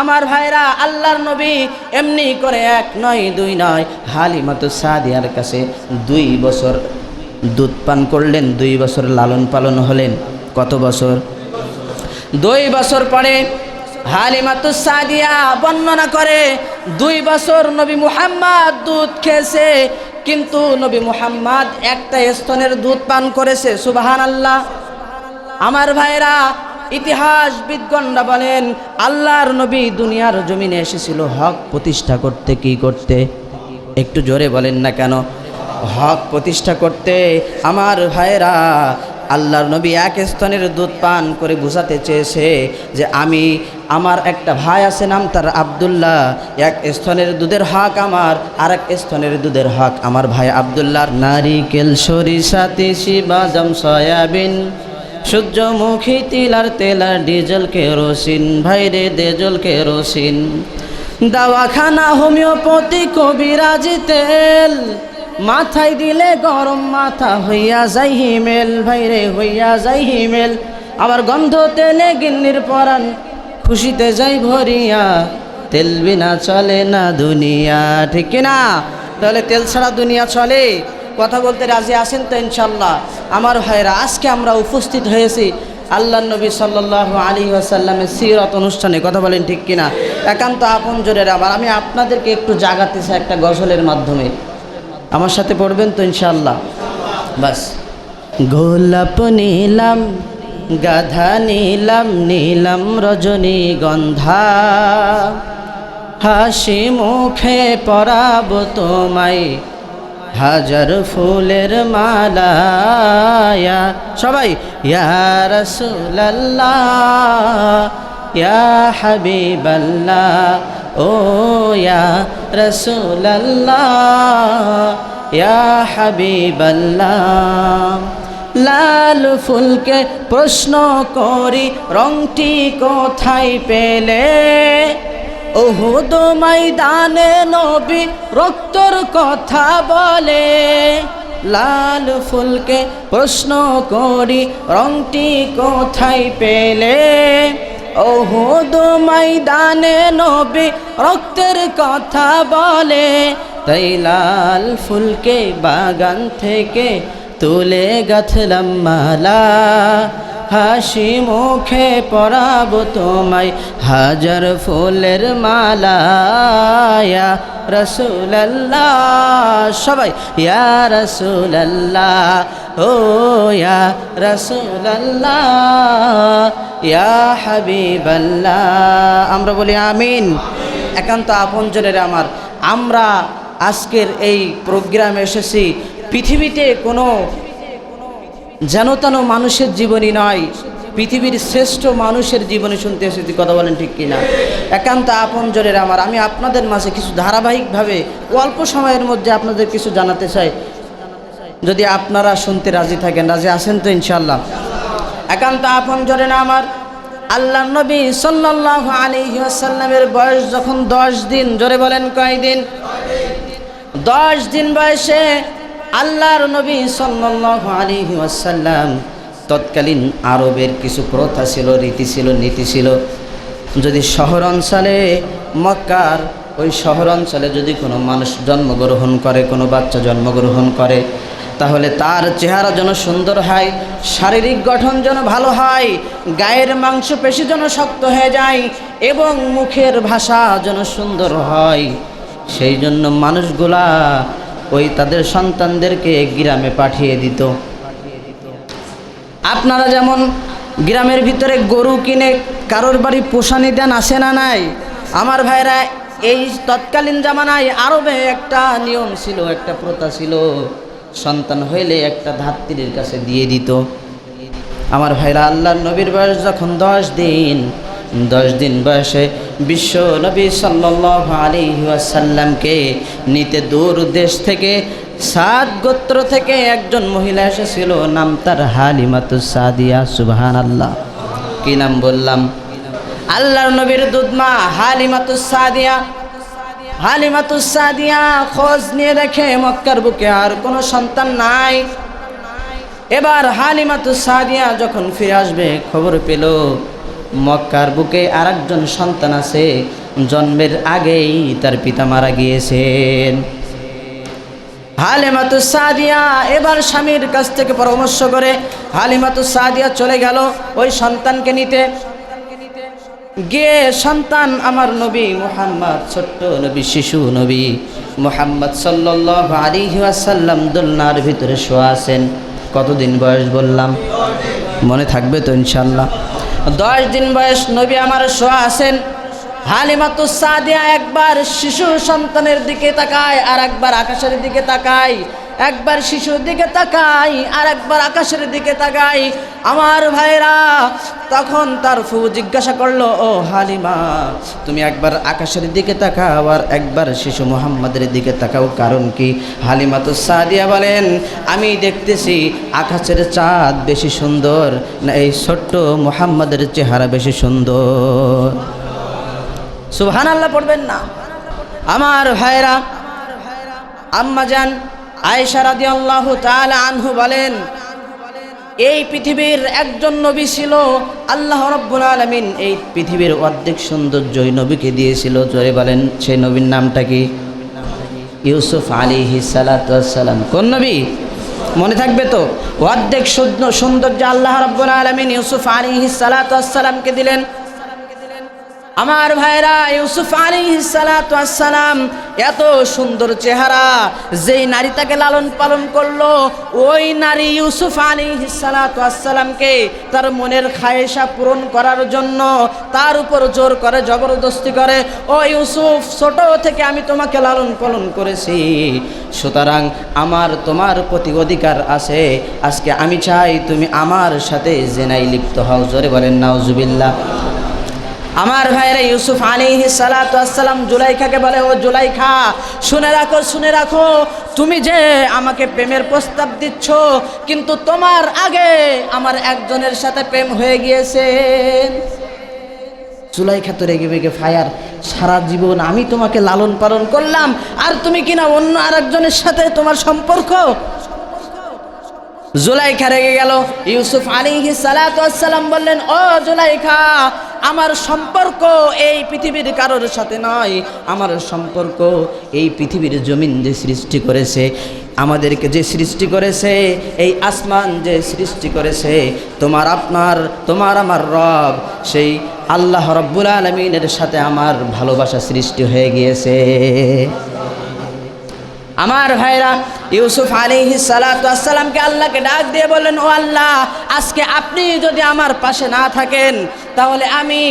আমার ভাইরা আল্লাহর নবী এমনি করে এক নয়, দুই নয়। হালিমাতু সাদিয়ার কাছে দুই বছর দুধ পান করলেন, দুই বছর লালন পালন হলেন। কত বছর? দুই বছর পরে হালিমাতু সাদিয়া বর্ণনা করে, দুই বছর নবী মুহাম্মদ দুধ খেয়েছে, কিন্তু নবী মুহাম্মদ একটা স্তনের দুধ পান করেছে সুবাহান আল্লাহ আমার ভাইরা ইতিহাস বিদগণরা বলেন, আল্লাহর নবী দুনিয়ার জমিনে এসেছিল হক প্রতিষ্ঠা করতে কি করতে? একটু জোরে বলেন না কেন? হক প্রতিষ্ঠা করতে আমার ভাইরা আল্লাহর নবী এক স্তনের দুধ পান করে বুঝাতে চেয়েছে যে আমি, আমার একটা ভাই আছে নাম তার আবদুল্লাহ। এক স্তনের দুধের হক আমার আর এক স্তনের দুধের হক আমার ভাই আবদুল্লাহর। নারিকেল সরিষা, তিসি, বাদাম, সয়াবিন সূর্যমুখী তিলার তেলার ডিজেল কেরোসিন। ভাইরে দেজল কেরোসিন। দাওয়াখানা হোমিওপ্যাথি কবিরাজি তেল। মাথায় দিলে গরম মাথা, হইয়া যাই হিমেল। ভাইরে হইয়া যাই হিমেল। আবার গন্ধ তেলে গিন্নির পরান খুশিতে যাই ভরিয়া। তেল বিনা চলে না দুনিয়া। ঠিক কিনা? তাহলে তেল ছাড়া দুনিয়া চলে। কথা বলতে রাজি আসেন তো ইনশাল্লাহ আমার ভাইয়েরা, আজকে আমরা উপস্থিত হয়েছি আল্লাহ নবী সাল্লাহ আলী আসাল্লামের সিরত অনুষ্ঠানে। কথা বলেন ঠিক কিনা? একান্ত আপন জোরের আবার আমি আপনাদেরকে একটু জাগাতে চাই একটা গজলের মাধ্যমে। আমার সাথে পড়বেন তো ইনশাল্লাহ বাস। গোলাপ নীলাম, গাধা নীলাম নীলাম রজনীগন্ধা হাসি মুখে পরাব তোমায় হাজার ফুলের মালায়া। সবাই, ইয়া রসুল্লাহ ইয়া হাবিবাল্লাহ, ও ইয়া রসুল্লাহ ইয়া লাল ফুলকে প্রশ্ন করি, রংটি কোথায় পেলে? ওহুদ ময়দানে নবী, রক্তর কথা বলে। লাল ফুলকে প্রশ্ন করি, রংটি কোথায় পেলে? ওহুদ ময়দানে নবী, রক্তের কথা বলে। তাই লাল ফুলকে বাগান থেকে তুলে গাথলাম মালা। হাসি মুখে পরাব তোমায়, হাজার ফুলের মালায়া রসুল্লাহ সবাই, ইয়া রসুল্লাহ ও ইয়া রসুল্লাহ ইয়া আমরা বলি আমিন। একান্ত আপনজনের আমার। আমরা আজকের এই প্রোগ্রামে এসেছি। পৃথিবীতে কোনো যেন তেন মানুষের জীবনী নয়, পৃথিবীর শ্রেষ্ঠ মানুষের জীবনী শুনতে এসেছি কথা বলেন ঠিক কিনা? একান্ত আপন জোরের আমার। আমি আপনাদের মাঝে কিছু ধারাবাহিকভাবে অল্প সময়ের মধ্যে আপনাদের কিছু জানাতে চাই। যদি আপনারা শুনতে রাজি থাকেন, রাজি আছেন তো ইনশাল্লাহ একান্ত আপন জনের আমার আল্লাহ নবী সাল্লাহ আলী আসাল্লামের বয়স যখন দশ দিন, জোরে বলেন কয়দিন? দশ দিন বয়সে আল্লাহর নবী সাল্লাহ আলী ওয়াসাল্লাম তৎকালীন আরবের কিছু প্রথা ছিল, রীতি ছিল, নীতি ছিল। যদি শহর অঞ্চলে, মক্কার ওই শহর অঞ্চলে যদি কোনো মানুষ জন্মগ্রহণ করে, কোনো বাচ্চা জন্মগ্রহণ করে, তাহলে তার চেহারা যেন সুন্দর হয়, শারীরিক গঠন যেন ভালো হয়, গায়ের মাংস পেশি যেন শক্ত হয়ে যায় এবং মুখের ভাষা যেন সুন্দর হয়। সেই জন্য মানুষগুলা ওই তাদের সন্তানদেরকে গ্রামে পাঠিয়ে দিত। আপনারা যেমন গ্রামের ভিতরে গরু কিনে কারোর বাড়ি পোষানি দেন আসে না নাই, আমার ভাইরা এই তৎকালীন জামানায় আরবে একটা নিয়ম ছিল, একটা প্রথা ছিল, সন্তান হইলে একটা ধাত্রীর কাছে দিয়ে দিত। আমার ভাইরা আল্লাহ নবীর বয়স যখন দশ দিন দশ দিন বয়সে বিশ্ব নবী সাল্লাহ আলী ওয়াসাল্লামকে নিতে দূর দেশ থেকে, সাত গোত্র থেকে একজন মহিলা এসেছিল, নাম তার হালিমাতু সাদিয়া সুবহান আল্লাহ কি নাম বললাম? আল্লাহর নবীর দুধমা, হালিমাতু সাদিয়া। হালিমাতু সাদিয়া খোঁজ নিয়ে দেখে মক্কার বুকে আর কোনো সন্তান নাই। এবার হালিমাতু সাদিয়া যখন ফিরে আসবে, খবর পেল মক্কার বুকে আরেকজন সন্তান আছে, জন্মের আগেই তার পিতা মারা গিয়েছেন। হালিমাতু সাদিয়া এবার স্বামীর কাছ থেকে পরামর্শ করে, হালিমাতু সাদিয়া চলে গেল ওই সন্তানকে নিতে। গিয়ে সন্তান আমার নবী মুহাম্মদ, ছোট্ট নবী, শিশু নবী মুহাম্মদ সাল্লাহ আলী ওয়াসাল্লাম দোলনার ভিতরে শোয়া আছেন। কতদিন বয়স বললাম? মনে থাকবে তো ইনশাল্লাহ দশ দিন বয়স নবী আমার শোয়া আছেন। হালিমাতু সাদিয়া একবার শিশু সন্তানের দিকে তাকায় আর একবার আকাশের দিকে তাকায়। একবার শিশুর দিকে তাকাই আর একবার আকাশের দিকে তাকাই। আমার ভাইরা তখন তার ফু জিজ্ঞাসা করল, ও হালিমা, তুমি একবার আকাশের দিকে তাকাও আর একবার শিশু মোহাম্মদের দিকে তাকাও, কারণ কি? হালিমা তো সাদিয়া বলেন, আমি দেখতেছি আকাশের চাঁদ বেশি সুন্দর না এই ছোট্ট মোহাম্মদের চেহারা বেশি সুন্দর। সুবহান আল্লাহ পড়বেন না। আমার ভাইরা আম্মা যান আয়েশা রাদিয়াল্লাহু তাআলা আনহু বলেন, এই পৃথিবীর একজন নবী ছিল, আল্লাহ রব্বুল আলামিন এই পৃথিবীর অর্ধেক সৌন্দর্য ওই নবীকে দিয়েছিল। জোরে বলেন, সেই নবীর নামটা কি? ইউসুফ আলিহি সালাতাম কোন নবী? মনে থাকবে তো? অর্ধেক সৌন্দ- সৌন্দর্য আল্লাহ রব্বুল আলামিন ইউসুফ আলিহি সালাতামকে দিলেন। আমার ভাইরা ইউসুফ আলী সালাম এত সুন্দর চেহারা, যেই নারী তাকে লালন পালন করল, ওই নারী ইউসুফ আলী সালামকে তার মনের খায়েশা পূরণ করার জন্য তার উপর জোর করে, জবরদস্তি করে, ও ইউসুফ, ছোট থেকে আমি তোমাকে লালন পালন করেছি। সুতরাং আমার তোমার প্রতি অধিকার আছে। আজকে আমি চাই তুমি আমার সাথে জেনাই লিপ্ত হও। জোরে বলেন, নাউজুবিল্লাহ। আমার ভাইরা ইউসুফ আলিহি সালাতাম জুলাইখাকে বলে, ও জুলাইখা, শুনে রাখো শুনে রাখো, তুমি যে আমাকে প্রেমের প্রস্তাব দিচ্ছ, কিন্তু তোমার আগে আমার একজনের সাথে প্রেম হয়ে গিয়েছে। জুলাইখা তো রেগে বেগে ফায়ার, সারা জীবন আমি তোমাকে লালন পালন করলাম, আর তুমি কিনা অন্য আরেকজনের সাথে তোমার সম্পর্ক? জুলাইখা রেগে গেল, ইউসুফ আলিহি সালাতাম বললেন, ও জুলাইখা আমার সম্পর্ক এই পৃথিবীর কারোর সাথে নয়। আমার সম্পর্ক এই পৃথিবীর জমিন যে সৃষ্টি করেছে, আমাদেরকে যে সৃষ্টি করেছে, এই আসমান যে সৃষ্টি করেছে, তোমার আপনার, তোমার আমার রব, সেই আল্লাহ রব্বুল আলমিনের সাথে আমার ভালোবাসা সৃষ্টি হয়ে গিয়েছে। আমার ভাইরা ইউসুফ আলিহি সালাতামকে আল্লাহকে ডাক দিয়ে বললেন, ও আল্লাহ, আজকে আপনি যদি আমার পাশে না থাকেন, তাহলে আমি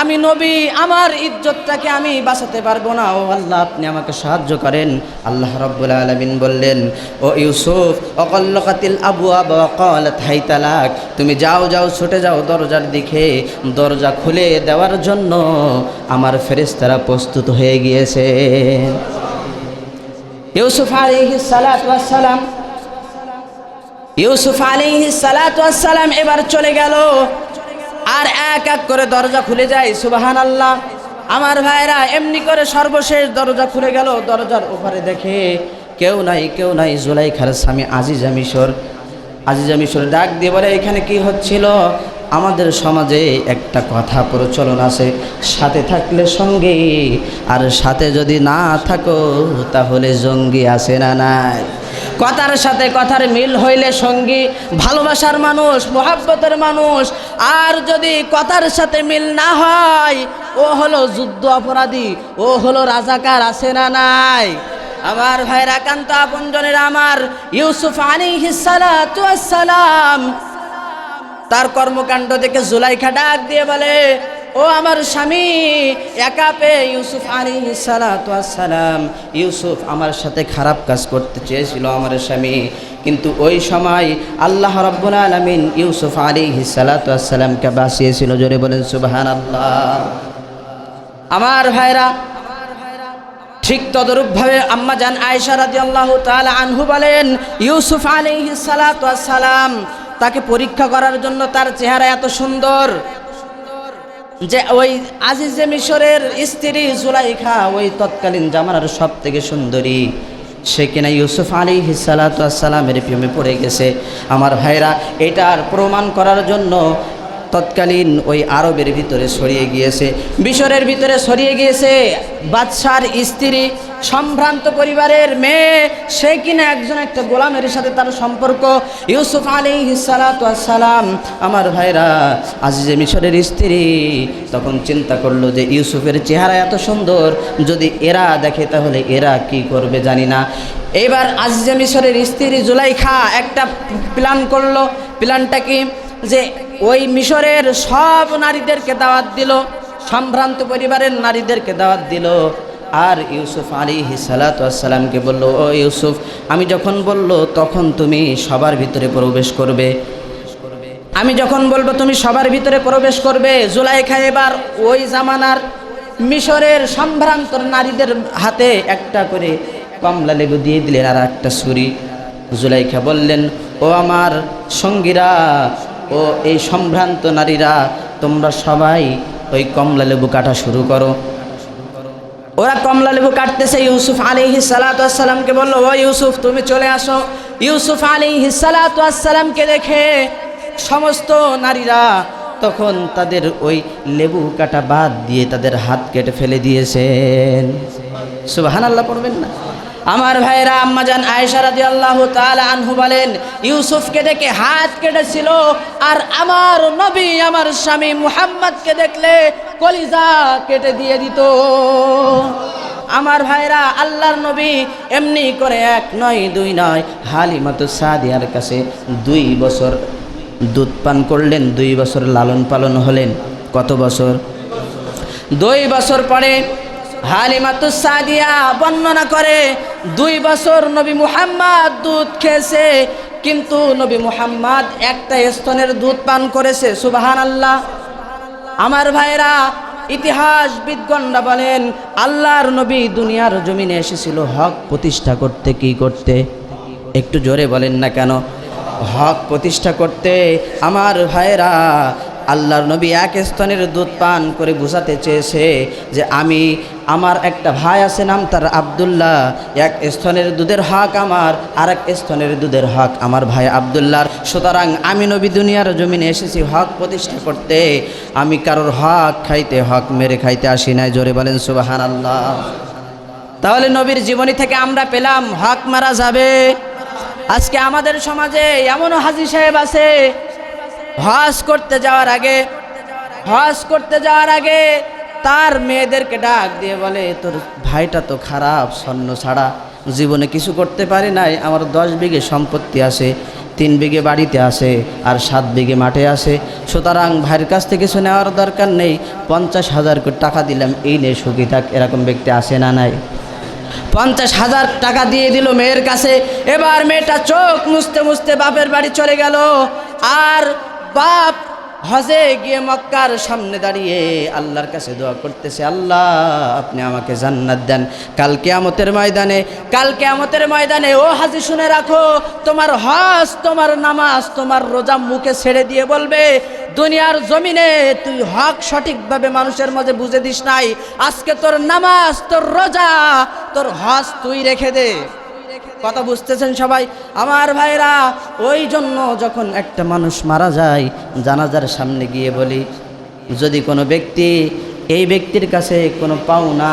আমি নবী, আমার ইজ্জতটাকে আমি বাঁচাতে পারব না। ও আল্লাহ, আপনি আমাকে সাহায্য করেন। আল্লাহ রব্বুল আলমিন বললেন, ও ইউসুফ, অকল্লকাতিল আবু আবাকালত হাই তালাক তুমি যাও যাও, ছুটে যাও দরজার দিকে। দরজা খুলে দেওয়ার জন্য আমার ফেরেস্তারা প্রস্তুত হয়ে গিয়েছে। ইউসুফ আলিহি সালাম ইউসুফ আলিহি সালাম এবার চলে গেল। আর এক এক করে দরজা খুলে যায় সুবাহান আল্লাহ আমার ভাইরা, এমনি করে সর্বশেষ দরজা খুলে গেল। দরজার ওপারে দেখে কেউ নাই কেউ নাই। জুলাইখার স্বামী আজিজা মিশর। আজিজা মিশর ডাক দিয়ে বলে, এখানে কি হচ্ছিল? আমাদের সমাজে একটা কথা প্রচলন আছে, সাথে থাকলে সঙ্গে, আর সাথে যদি না থাকো তাহলে জঙ্গি আছে না নাই? কথার সাথে কথার মিল হইলে সঙ্গী, ভালোবাসার মানুষ, মোহাব্বতের মানুষ, আর যদি কথার সাথে মিল না হয়, ও হলো যুদ্ধ অপরাধী, ও হলো রাজাকার আছে না নাই? আমার ভাইরা, কান্ত আপনজনের, আমার ইউসুফ আলী সালাম তার কর্মকাণ্ড দেখে জুলাইখা ডাক দিয়ে বলে, ও আমার স্বামী, একা পেয়ে ইউসুফ আলী সালাম ইউসুফ আমার সাথে খারাপ কাজ করতে চেয়েছিল আমার স্বামী। কিন্তু ওই সময় আল্লাহ রব্বুল আলমিন ইউসুফ আলী সালাতামকে বাঁচিয়েছিল, জোরে বলেন সুবাহান আল্লাহ আমার ভাইরা, ঠিক তদরূপভাবে আম্মা জান আয়সা রাজি আল্লাহ তালা আনহু বলেন, ইউসুফ আলী সালাম তাকে পরীক্ষা করার জন্য তার চেহারা এত সুন্দর যে ওই আজিজে মিশরের স্ত্রী জুলাইখা ওই তৎকালীন জামানার সব থেকে সুন্দরী। সে কিনা ইউসুফ আলী হিসালাতামের প্রেমে পড়ে গেছে। আমার ভাইরা, এটার প্রমাণ করার জন্য তৎকালীন ওই আরবের ভিতরে ছড়িয়ে গিয়েছে। মিশরের ভিতরে ছড়িয়ে গিয়েছে বাদশার স্ত্রী, সম্ভ্রান্ত পরিবারের মেয়ে, সে কিনা একজন একটা গোলামের সাথে তার সম্পর্ক। ইউসুফ আলী সালাম আমার ভাইরা আজিজে মিশরের স্ত্রী, তখন চিন্তা করল যে ইউসুফের চেহারা এত সুন্দর, যদি এরা দেখে তাহলে এরা কি করবে জানি না। এবার আজিজে মিশরের স্ত্রী জুলাইখা একটা প্ল্যান করল। প্ল্যানটা কি? যে ওই মিশরের সব নারীদেরকে দাওয়াত দিল, সম্ভ্রান্ত পরিবারের নারীদেরকে দাওয়াত দিল। আর ইউসুফ আলী সালাতামকে বলল, ও ইউসুফ, আমি যখন বলল, তখন তুমি সবার ভিতরে প্রবেশ করবে। আমি যখন বলব, তুমি সবার ভিতরে প্রবেশ করবে। জুলাইখা এবার ওই জামানার মিশরের সম্ভ্রান্ত নারীদের হাতে একটা করে কমলা লেবু দিয়ে দিলেন আর একটা ছুরি। জুলাইখা বললেন, ও আমার সঙ্গীরা ও এই সম্ভ্রান্ত নারীরা, তোমরা সবাই ওই কমলা লেবু কাটা শুরু করো। ওরা কমলা লেবু কাটতেছে, ইউসুফ আলী সালাতামকে বলল, ও ইউসুফ, তুমি চলে আসো। ইউসুফ আলী সালাতামকে দেখে সমস্ত নারীরা তখন তাদের ওই লেবু কাটা বাদ দিয়ে তাদের হাত কেটে ফেলে দিয়েছেন। সুবাহান আল্লাহ পড়বেন না? আমার ভাইরা আম্মাজান আয়েশা রাদি আল্লাহ আনহু বলেন, ইউসুফকে দেখে হাত কেটেছিল, আর আমার নবী, আমার স্বামী মুহাম্মদকে দেখলে কলিজা কেটে দিয়ে দিত। আমার ভাইরা আল্লাহর নবী এমনি করে এক নয়, দুই নয়, হালিমাতু সাদিয়ার কাছে দুই বছর দুধ পান করলেন, দুই বছর লালন পালন হলেন। কত বছর? দুই বছর পরে হালিমাতু সাদিয়া বর্ণনা করে দুই বছর নবী মুহাম্মদ দুধ খেয়েছে, কিন্তু নবী মুহাম্মদ একটা স্তনের দুধ পান করেছে সুবাহান আল্লাহ আমার ভাইরা ইতিহাস বিদগণরা বলেন, আল্লাহর নবী দুনিয়ার জমিনে এসেছিল, হক প্রতিষ্ঠা করতে কি করতে? একটু জোরে বলেন না কেন? হক প্রতিষ্ঠা করতে আমার ভাইরা আল্লাহর নবী এক স্তনের দুধ পান করে বোঝাতে চেয়েছে যে আমি, আমার একটা ভাই আছে নাম তার আবদুল্লাহ। এক স্তনের দুধের হক আমার আর এক স্তনের দুধের হক আমার ভাই আবদুল্লাহর। সুতরাং আমি নবী দুনিয়ার জমিনে এসেছি হক প্রতিষ্ঠা করতে। আমি কারোর হক খাইতে, হক মেরে খাইতে আসি নাই। জোরে বলেন সুবাহান আল্লাহ তাহলে নবীর জীবনী থেকে আমরা পেলাম, হক মারা যাবে। আজকে আমাদের সমাজে এমনও হাজি সাহেব আছে হজ করতে যাওয়ার আগে, হজ করতে যাওয়ার আগে তার মেয়েদেরকে ডাক দিয়ে বলে, তোর ভাইটা তো খারাপ, স্বর্ণ ছাড়া। জীবনে কিছু করতে পারে নাই, আমার দশ বিঘে সম্পত্তি আছে, তিন বিঘে বাড়িতে আছে, আর সাত বিঘে মাঠে আছে। সুতরাং ভাইয়ের কাছ থেকে কিছু নেওয়ার দরকার নেই, পঞ্চাশ হাজার করে টাকা দিলাম, এই নিয়ে সুখী থাক, এরকম ব্যক্তি আসে না নাই? পঞ্চাশ হাজার টাকা দিয়ে দিল মেয়ের কাছে। এবার মেয়েটা চোখ মুছতে মুছতে বাপের বাড়ি চলে গেল। আর বাপ হজে গিয়ে মক্কার সামনে দাঁড়িয়ে আল্লাহর কাছে দোয়া করতেছে, আল্লাহ, আপনি আমাকে জান্নাত দেন। কাল কেয়ামতের ময়দানে, কাল কেয়ামতের ময়দানে, ও হাজি শুনে রাখো, তোমার হজ, তোমার নামাজ, তোমার রোজা মুখে ছেড়ে দিয়ে বলবে, দুনিয়ার জমিনে তুই হক সঠিকভাবে মানুষের মাঝে বুঝে দিস নাই। আজকে তোর নামাজ, তোর রোজা, তোর হজ তুই রেখে দে। কথা বুঝতেছেন সবাই? আমার ভাইরা, ওই জন্য যখন একটা মানুষ মারা যায়, জানাজার সামনে গিয়ে বলি, যদি কোনো ব্যক্তি এই ব্যক্তির কাছে কোনো পাওনা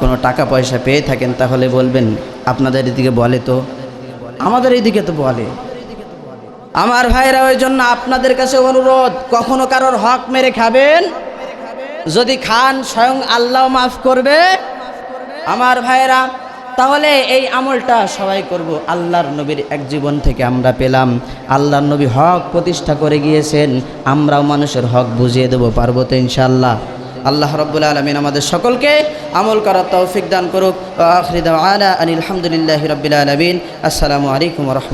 কোনো টাকা পয়সা পেয়ে থাকেন, তাহলে বলবেন, আপনাদের এদিকে বলে তো। আমাদের এদিকে তো বলে। আমার ভাইরা, ওই জন্য আপনাদের কাছে অনুরোধ, কখনো কারোর হক মেরে খাবেন? যদি খান, স্বয়ং আল্লাহ মাফ করবে। আমার ভাইরা তাহলে এই আমলটা সবাই করব। আল্লাহর নবীর এক জীবন থেকে আমরা পেলাম। আল্লাহর নবী হক প্রতিষ্ঠা করে গিয়েছেন। আমরাও মানুষের হক বুঝিয়ে দেবো, পারব তো ইনশাল্লাহ আল্লাহ রব্বুল আলমিন আমাদের সকলকে আমল করার তৌফিক দান করুক। আলহামদুলিল্লাহ রবিল আলমিন। আসসালামু আলাইকুম রহমত